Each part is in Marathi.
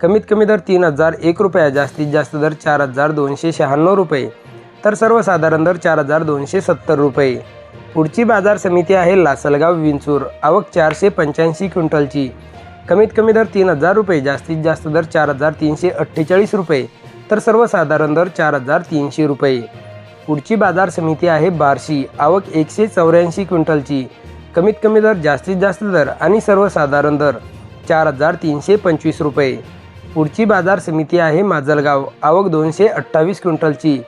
कमीत कमी दर तीन हजार एक रुपया जास्तीत जास्त दर चार हजार दोनशे शहाण्णव रुपये. तर सर्वसाधारण दर चार हजार दोनशे सत्तर रुपये. पुढची बाजार समिती आहे लासलगाव विंचूर. आवक चारशे पंच्याऐंशी क्विंटलची. कमीत कमी दर तीन हजार रुपये जास्तीत जास्त दर चार हजार तीनशे अठ्ठेचाळीस रुपये. तर सर्वसाधारण दर चार हजार तीनशे रुपये. पुढची बाजार समिती आहे बार्शी. आवक एकशे चौऱ्याऐंशी क्विंटलची. कमीत कमी दर जास्तीत जास्त दर आणि सर्वसाधारण दर चार हजार तीनशे पंचवीस रुपये. पुढची बाजार समिती आहे माजलगाव. आवक दोनशे अठ्ठावीस क्विंटलची.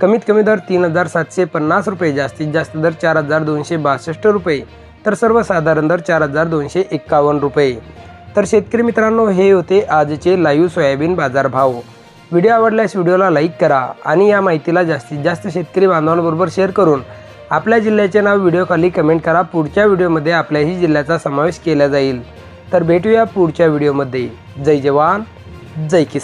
कमीत कमी दर तीन हजार सातशे पन्नास रुपये जास्तीत जास्त दर चार हजार दोनशे बासष्ट रुपये तर सर्वसाधारण दर चार हजार दोनशे एक्कावन्न रुपये. तर शेतकरी मित्रांनो हे होते आजचे लाईव्ह सोयाबीन बाजारभाव. व्हिडिओ आवडल्यास व्हिडिओला लाईक करा आणि या माहितीला जास्तीत जास्त शेतकरी बांधवांबरोबर शेअर करून आपल्या जिल्ह्याचे नाव व्हिडिओखाली कमेंट करा. पुढच्या व्हिडिओमध्ये आपल्याही जिल्ह्याचा समावेश केला जाईल. तर भेटूया पुढच्या व्हिडिओमध्ये. जय जवान. जय किसान